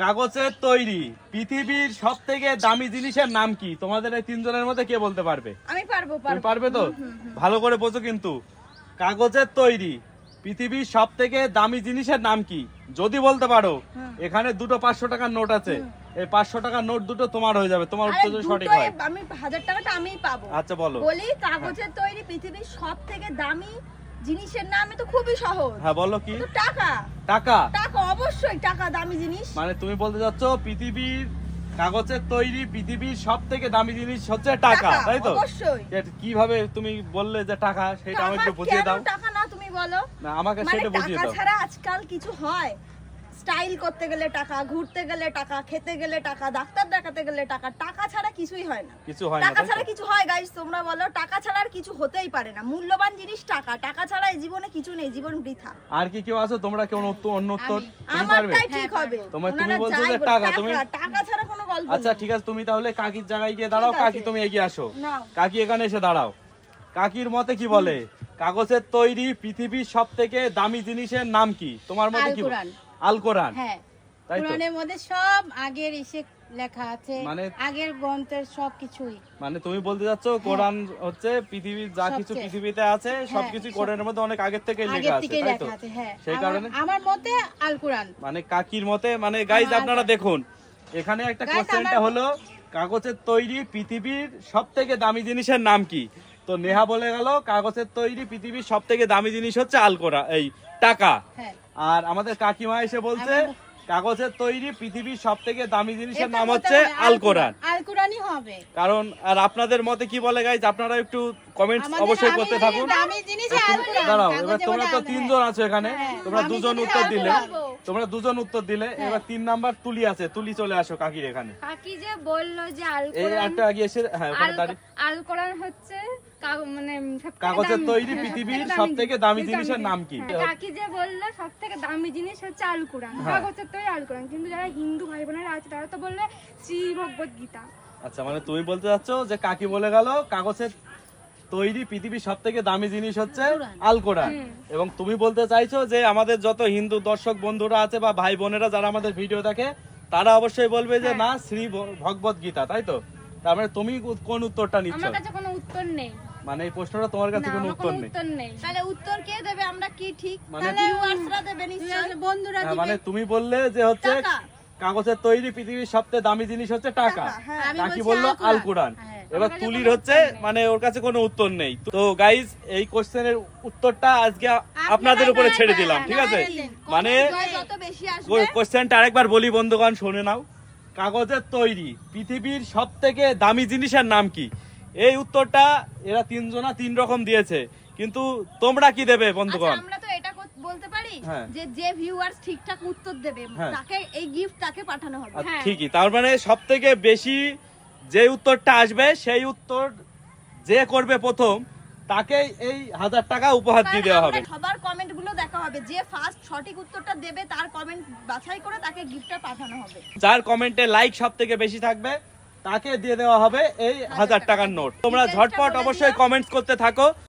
কাগজের তৈরি পৃথিবীর সব থেকে দামি জিনিসের নাম কি? তোমাদের এই তিনজনের মধ্যে কে বলতে পারবে? আমি পারব তুমি পারব। পারবে তো? ভালো করে বোঝো কিন্তু। কাগজের তৈরি পৃথিবীর সব থেকে দামি জিনিসের নাম কি? যদি বলতে পারো এখানে দুটো পাঁচশো টাকার নোট আছে। এই পাঁচশো টাকার নোট দুটো তোমার হয়ে যাবে তোমার উত্তর যদি সঠিক হয়। আমি হাজার টাকাটা আমিই পাবো। আচ্ছা বলো। বলি কাগজের তৈরি পৃথিবীর সব থেকে দামি জিনিসের নাম তো খুবই সহজ। হ্যাঁ বলো কি? টাকা। টাকা? টাকা অবশ্যই টাকা দামি জিনিস। মানে তুমি বলতে যাচ্ছ পৃথিবীর কাগজের তৈরি পৃথিবীর সব থেকে দামি জিনিস হচ্ছে টাকা তাই তো? অবশ্যই। কীভাবে তুমি বললে যে টাকা সেটা আমাকে বুঝিয়ে দাও। টাকা না তুমি বলো? না আমাকে মানে সেটা বুঝিয়ে টাকা দাও। ছাড়া আজকাল কিছু হয়? স্টাইল করতে গেলে টাকা ঘুরতে গেলে টাকা খেতে গেলে টাকা ডাক্তার দেখাতে গেলে টাকা টাকা ছাড়া কিছুই হয় না। কিছু হয় না টাকা ছাড়া কিছু হয় গাইস তোমরা বলো টাকা ছাড়া আর কিছু হতেই পারে না। মূল্যবান জিনিস টাকা টাকা ছাড়া এই জীবনে কিছু নেই জীবন বৃথা। আর কি কেউ আছো? তোমরা কেউ উত্তর অন্য উত্তর আমারটাই ঠিক হবে। তোমার- তুমি বলছো যে টাকা, তুমি- টাকা ছাড়া কোনো গল্প আচ্ছা ঠিক আছে তুমি তাহলে কাকির জায়গায় গিয়ে দাঁড়াও কাকি তুমি এগিয়ে আসো। কাকি এখানে এসে দাঁড়াও। কাকির মতে কি বলে? কাগজের তৈরি পৃথিবীর সব থেকে দামি জিনিসের নাম কি? তোমার মতে কি কোরআন। আল কোরআন। হ্যাঁ কোরআনের মধ্যে সব আগের ইসে লেখা আছে মানে- আগের গ্রন্থের মানে তুমি বলতে চাচ্ছ কোরআন হচ্ছে পৃথিবীর যা কিছু পৃথিবীতে আছে সবকিছু সব- কোরআনের মধ্যে অনেক আগের থেকে লেখা আছে তাই তো? হ্যাঁ। সেই কারণে আমার মতে আল কোরআন। মানে কাকির মতে মানে গাইজ আপনারা দেখুন এখানে একটা কোশ্চেনটা হলো কাগজের তৈরি পৃথিবীর সব থেকে দামি জিনিসের নাম কি? তো নেহা বলে গেল কাগজের তৈরি পৃথিবীর সব থেকে দামি জিনিস হচ্ছে আলকোরা এই টাকা। হ্যাঁ। আর আমাদের কাকিমা এসে বলছে কাগজের তৈরি পৃথিবীর সব থেকে দামি জিনিসের নাম হচ্ছে হয় আল কোরআন আল কোরআনই হবে। কারণ আর আপনাদের মতে কি বলে গাইজ আপনারা একটু কমেন্ট অবশ্যই করতে থাকুন। দামি জিনিস আল কোরআন দাঁড়াও এবার তোমরা তো তিনজন আছো এখানে হ্যাঁ, তোমরা দুজন উত্তর দিলে। তোমরা দুজন উত্তর দিলে এবার তিন নাম্বার তুলি আছে তুলি চলে আসো কাকির এখানে। কাকি যে বলল যে আল এই কোরআন একটা আগে এসে হ্যাঁ ওখানে আল- আল কোরআন হচ্ছে মানে কাগজের তৈরি হ্যাঁ, পৃথিবীর সবথেকে সব থেকে দামি জিনিসের নাম কি? হ্যাঁ, কাকি যে বলল সব থেকে দামি জিনিস হচ্ছে আল কোরআন। হ্যাঁ। কাগজের তৈরি আল কোরআন। কিন্তু যারা হিন্দু ভাই বোনেরা আছে তারা তো বললে শ্রী ভগবত গীতা আচ্ছা মানে তুমি বলতে চাচ্ছ যে কাকি বলে গেল কাগজের তৈরি পৃথিবীর সব থেকে দামি জিনিস হচ্ছে আল কোরআন এবং তুমি বলতে চাইছো যে আমাদের যত হিন্দু দর্শক বন্ধুরা আছে বা ভাই বোনেরা যারা আমাদের ভিডিও দেখে তারা অবশ্যই বলবে যে না শ্রী ভগবত গীতা তাই তো? তার মানে তুমি কোন উত্তরটা নিচ্ছ? আমার কাছে কোনো উত্তর নেই। মানে এই প্রশ্নটা তোমার কাছে কোনো উত্তর নেই। তাহলে উত্তর কে দেবে? আমরা কি ঠিক? মানে- তাহলে ভিউয়ার্সরা দেবে নিশ্চয়ই। বন্ধুরা হ্যাঁ, দিবে। মানে তুমি বললে যে হচ্ছে কাগজের তৈরি পৃথিবীর সবচেয়ে দামি জিনিস হচ্ছে টাকা। টাকা, হ্যাঁ। বলল? আল কোরআন। এবার তুলির হচ্ছে মানে ওর কাছে কোনো উত্তর নেই। তো গাইজ এই কোশ্চেনের উত্তরটা আজকে আপনাদের উপরে ছেড়ে দিলাম ঠিক আছে? মানে কোশ্চেনটা আরেকবার বলি বন্ধুগণ শুনে নাও। কাগজের তৈরি পৃথিবীর সব থেকে দামি জিনিসের নাম কি? এই উত্তরটা এরা তিনজনা তিন রকম দিয়েছে। কিন্তু তোমরা কি দেবে আচ্ছা বন্ধুগণ কর- বলতে পারি হ্যাঁ। যে যে ভিউয়ার্স ঠিকঠাক উত্তর দেবে হ্যাঁ। তাকে এই গিফট তাকে পাঠানো হবে। হ্যাঁ। ঠিকই। তার মানে সব থেকে বেশি যে উত্তরটা আসবে সেই উত্তর যে করবে প্রথম তাকে এই হাজার টাকা উপহার দিয়ে দেওয়া হবে। সবার কমেন্টগুলো দেখা হবে। যে ফার্স্ট সঠিক উত্তরটা দেবে তার কমেন্ট বাছাই করে তাকে গিফটটা পাঠানো হবে। যার কমেন্টে লাইক সব থেকে বেশি থাকবে তাকে দিয়ে দেওয়া হবে এই হাজার টাকার নোট। তোমরা ঝটপট অবশ্যই কমেন্ট কমেন্টস করতে থাকো।